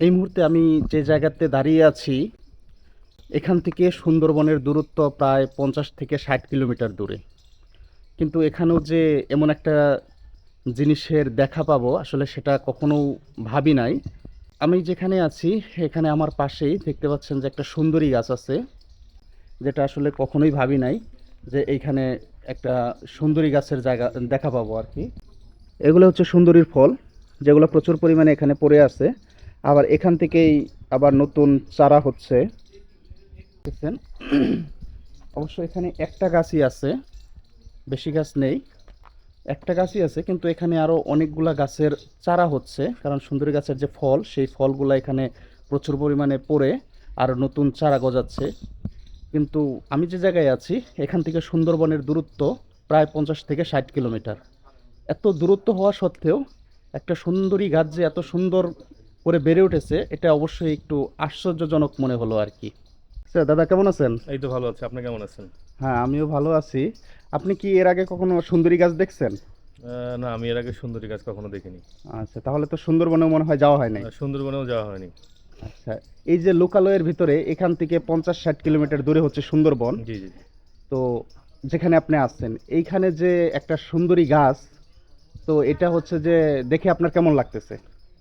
এই মুহূর্তে আমি যে জায়গাতে দাঁড়িয়ে আছি, এখান থেকে সুন্দরবনের দূরত্ব প্রায় পঞ্চাশ থেকে ষাট কিলোমিটার দূরে। কিন্তু এখানেও যে এমন একটা জিনিসের দেখা পাবো, আসলে সেটা কখনো ভাবি নাই। আমি যেখানে আছি, এখানে আমার পাশেই দেখতে পাচ্ছেন যে একটা সুন্দরী গাছ আছে, যেটা আসলে কখনোই ভাবি নাই যে এইখানে একটা সুন্দরী গাছের জায়গা দেখা পাবো আর কি। এগুলো হচ্ছে সুন্দরীর ফল, যেগুলো প্রচুর পরিমাণে এখানে পড়ে আছে। আবার এখান থেকেই আবার নতুন চারা হচ্ছে। দেখছেন? অবশ্য এখানে একটা গাছই আছে, বেশি গাছ নেই। একটা গাছই আছে, কিন্তু এখানে আরও অনেকগুলা গাছের চারা হচ্ছে, কারণ সুন্দরী গাছের যে ফল, সেই ফলগুলো এখানে প্রচুর পরিমাণে পড়ে আর নতুন চারা গজাচ্ছে। কিন্তু আমি যে জায়গায় আছি, এখান থেকে সুন্দরবনের দূরত্ব প্রায় পঞ্চাশ থেকে ষাট কিলোমিটার। এত দূরত্ব হওয়া সত্ত্বেও একটা সুন্দরী গাছ যে এত সুন্দর করে বেড়ে উঠেছে এটা অবশ্যই একটু আশ্চর্যজনক মনে হলো আর কি। স্যার দাদা কেমন আছেন? এই তো ভালো আছে আপনি কেমন আছেন? হ্যাঁ আমিও ভালো আছি। আপনি কি এর আগে কখনো সুন্দরী গাছ দেখছেন? আহ, না আমি এর আগে সুন্দরী গাছ কখনো দেখিনি। আচ্ছা তাহলে তো সুন্দরবনেও মনে হয় যাওয়া হয়নি সুন্দরবনেও যাওয়া হয়নি। আচ্ছা এই যে লোকালয়ের ভিতরে এখান থেকে পঞ্চাশ ষাট কিলোমিটার দূরে হচ্ছে সুন্দরবন। জি জি। জি। তো যেখানে আপনি আসছেন এইখানে যে একটা সুন্দরী গাছ তো এটা হচ্ছে যে দেখে আপনার কেমন লাগতেছে?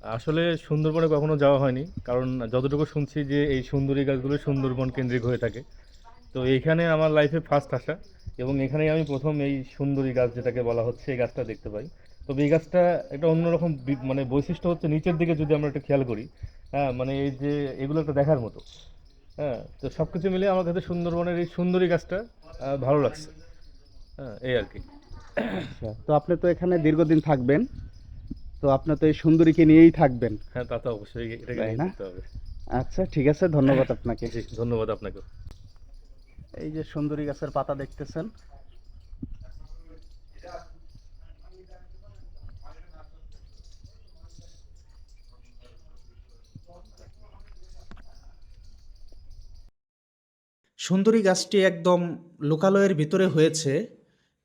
আসলে সুন্দরবনে কখনো যাওয়া হয়নি, কারণ যতটুকু শুনছি যে এই সুন্দরী গাছগুলো সুন্দরবন কেন্দ্রিক হয়ে থাকে। তো এইখানে আমার লাইফে ফার্স্ট আসা এবং এখানেই আমি প্রথম এই সুন্দরী গাছ যেটাকে বলা হচ্ছে, এই গাছটা দেখতে পাই। তবে এই গাছটা একটা অন্যরকম মানে বৈশিষ্ট্য হচ্ছে নিচের দিকে যদি আমরা একটু খেয়াল করি হ্যাঁ মানে এই যে এগুলো একটা দেখার মতো। হ্যাঁ তো সব কিছু মিলে আমার কাছে সুন্দরবনের এই সুন্দরী গাছটা ভালো লাগছে। হ্যাঁ এই আর কি। আচ্ছা তো আপনি তো এখানে দীর্ঘদিন থাকবেন। তো আপনি তো এই সুন্দরীকে নিয়েই থাকবেন। হ্যাঁ তা তো অবশ্যই এটাকে তাই নিয়ে না? করতে হবে। আচ্ছা ঠিক আছে ধন্যবাদ আপনাকে। জি ধন্যবাদ আপনাকে। এই যে সুন্দরী গাছের পাতা দেখতেছেন। সুন্দরী গাছটি একদম লোকালয়ের ভিতরে হয়েছে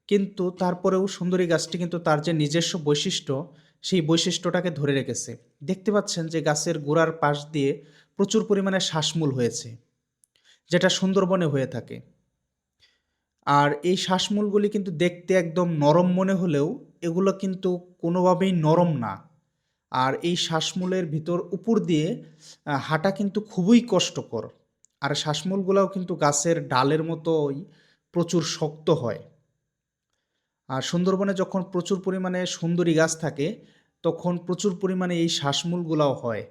কিন্তু তারপরেও সুন্দরী গাছটি কিন্তু তার যে নিজস্ব বৈশিষ্ট্য সেই বৈশিষ্ট্যটাকে ধরে রেখেছে। দেখতে পাচ্ছেন যে গাছের গোড়ার পাশ দিয়ে প্রচুর পরিমাণে শ্বাসমূল হয়েছে, যেটা সুন্দরবনে হয়ে থাকে। আর এই শ্বাসমূলগুলি কিন্তু দেখতে একদম নরম মনে হলেও এগুলো কিন্তু কোনোভাবেই নরম না। আর এই শ্বাসমূলের ভিতর উপর দিয়ে হাঁটা কিন্তু খুবই কষ্টকর। আর শ্বাসমূলগুলোও কিন্তু গাছের ডালের মতোই প্রচুর শক্ত হয়। আর সুন্দরবনে যখন প্রচুর পরিমাণে সুন্দরী গাছ থাকে, তখন প্রচুর পরিমাণে এই শ্বাসমূলগুলাও হয়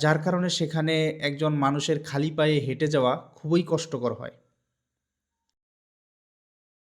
যার কারণে সেখানে একজন মানুষের খালি পায়ে হেঁটে যাওয়া খুবই কষ্টকর হয়।